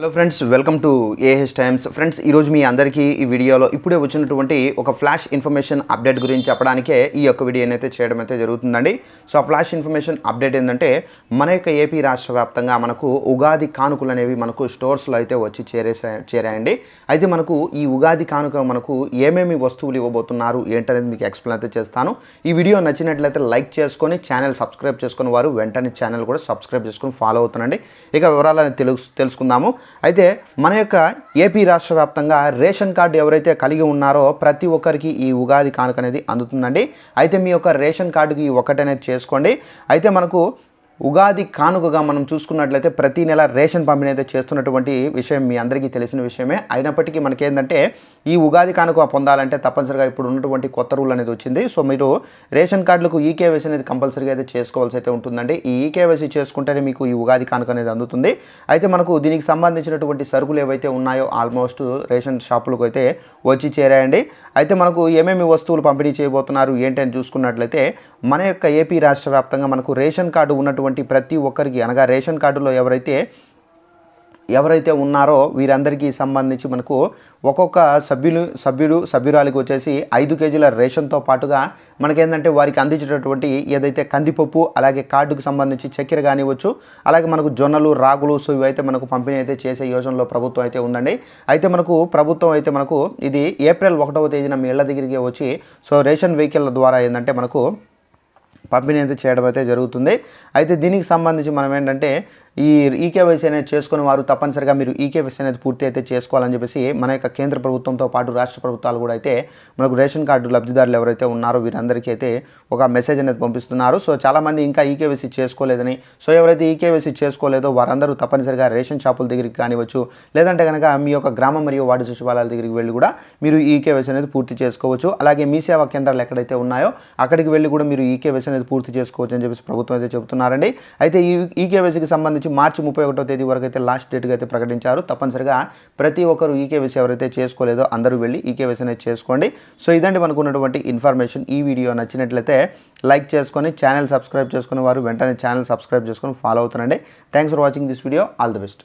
Hello friends welcome to AH times friends ఈరోజు మీ అందరికీ ఈ వీడియోలో ఇప్పుడే వచ్చినటువంటి ఒక ఫ్లాష్ ఇన్ఫర్మేషన్ అప్డేట్ గురించి చెప్పడానికే ఈ యొక్క వీడియోని అయితే చేయడం అయితే జరుగుతుందండి. సో ఆ ఫ్లాష్ ఇన్ఫర్మేషన్ అప్డేట్ ఏంటంటే మన యొక్క ఏపీ రాష్ట్ర వ్యాప్తంగా మనకు ఉగాది కానుకలు అనేవి మనకు స్టోర్స్లో అయితే వచ్చి చేరేసా చేరాయండి. అయితే మనకు ఈ ఉగాది కానుక మనకు ఏమేమి వస్తువులు ఇవ్వబోతున్నారు ఏంటనేది మీకు ఎక్స్ప్లెయిన్ అయితే చేస్తాను. ఈ వీడియో నచ్చినట్లయితే లైక్ చేసుకొని ఛానల్ సబ్స్క్రైబ్ చేసుకుని వారు వెంటనే ఛానల్ కూడా సబ్స్క్రైబ్ చేసుకొని ఫాలో అవుతానండి ఇక వివరాలను తెలుసు తెలుసుకుందాము. అయితే మన యొక్క ఏపీ రాష్ట్ర వ్యాప్తంగా రేషన్ కార్డు ఎవరైతే కలిగి ఉన్నారో ప్రతి ఒక్కరికి ఈ ఉగాది కానుక అనేది అందుతుందండి. అయితే మీ యొక్క రేషన్ కార్డుకి ఒకటనేది చేసుకోండి. అయితే మనకు ఉగాది కానుకగా మనం చూసుకున్నట్లయితే ప్రతి నెల రేషన్ పంపిణీ అయితే చేస్తున్నటువంటి విషయం మీ అందరికీ తెలిసిన విషయమే. అయినప్పటికీ మనకేంటంటే ఈ ఉగాది కానుక పొందాలంటే తప్పనిసరిగా ఇప్పుడు ఉన్నటువంటి కొత్త రూల్ అనేది వచ్చింది. సో మీరు రేషన్ కార్డులకు ఈకేవైసీ అనేది కంపల్సరీగా అయితే చేసుకోవాల్సి అయితే ఉంటుందండి. ఈ ఈకేవైసీ చేసుకుంటేనే మీకు ఈ ఉగాది కానుక అనేది అందుతుంది. అయితే మనకు దీనికి సంబంధించినటువంటి సరుకులు ఏవైతే ఉన్నాయో ఆల్మోస్ట్ రేషన్ షాపులకు అయితే వచ్చి చేరాయండి. అయితే మనకు ఏమేమి వస్తువులు పంపిణీ చేయబోతున్నారు ఏంటి అని చూసుకున్నట్లయితే మన యొక్క ఏపీ రాష్ట్ర వ్యాప్తంగా మనకు రేషన్ కార్డు ఉన్నటువంటి ప్రతి ఒక్కరికి అనగా రేషన్ కార్డులో ఎవరైతే ఎవరైతే ఉన్నారో వీరందరికీ సంబంధించి మనకు ఒక్కొక్క సభ్యులు సభ్యుడు సభ్యురాలికి వచ్చేసి ఐదు కేజీల రేషన్తో పాటుగా మనకేంటంటే వారికి అందించేటటువంటి ఏదైతే కందిపప్పు అలాగే కార్డుకు సంబంధించి చక్కెర కానివ్వచ్చు అలాగే మనకు జొన్నలు రాగులు సో ఇవైతే మనకు పంపిణీ అయితే చేసే యోజనలో ప్రభుత్వం అయితే ఉందండి. అయితే మనకు ప్రభుత్వం అయితే మనకు ఇది ఏప్రిల్ ఒకటవ తేదీన మీ ఇళ్ళ దగ్గరికి వచ్చి సో రేషన్ వెహికల్ ద్వారా ఏంటంటే మనకు పంపిణీ అయితే చేయడం అయితే జరుగుతుంది. అయితే దీనికి సంబంధించి మనం ఏంటంటే ఈ ఈకేవైసీ అనేది చేసుకుని వారు తప్పనిసరిగా మీరు ఈకేవైసీ అనేది పూర్తి అయితే చేసుకోవాలని చెప్పేసి మన యొక్క కేంద్ర ప్రభుత్వంతో పాటు రాష్ట్ర ప్రభుత్వాలు కూడా అయితే మనకు రేషన్ కార్డు లబ్ధిదారులు ఎవరైతే ఉన్నారో వీరందరికీ అయితే ఒక మెసేజ్ అనేది పంపిస్తున్నారు. సో చాలామంది ఇంకా ఈకేవైసీ చేసుకోలేదని సో ఎవరైతే ఈకేవైసీ చేసుకోలేదో వారందరూ తప్పనిసరిగా రేషన్ షాపుల దగ్గరికి కానివచ్చు లేదంటే కనుక మీ యొక్క గ్రామం మరియు వార్డు సచివాలయాల దగ్గరికి వెళ్ళి కూడా మీరు ఈకేవైసీ అనేది పూర్తి చేసుకోవచ్చు. అలాగే మీ సేవా కేంద్రాలు ఎక్కడైతే ఉన్నాయో అక్కడికి వెళ్ళి కూడా మీరు ఈకేవైసీ అనేది పూర్తి చేసుకోవచ్చు అని చెప్పేసి ప్రభుత్వం అయితే చెబుతున్నారండి. అయితే ఈ ఈకేవైసీకి సంబంధించి మార్చి ముప్పై ఒకటో తేదీ వరకు అయితే లాస్ట్ డేట్గా అయితే ప్రకటించారు. తప్పనిసరిగా ప్రతి ఒక్కరు ఈకేవైసీ ఎవరైతే చేసుకోలేదో అందరూ వెళ్ళి ఈకేవైసీ అనేది చేసుకోండి. సో ఇదండి మనకు ఉన్నటువంటి ఇన్ఫర్మేషన్. ఈ వీడియో నచ్చినట్లయితే లైక్ చేసుకొని ఛానల్ సబ్స్క్రైబ్ చేసుకుని వారు వెంటనే ఛానల్ సబ్స్క్రైబ్ చేసుకొని ఫాలో అవుతానండి thanks for watching this video. All the best.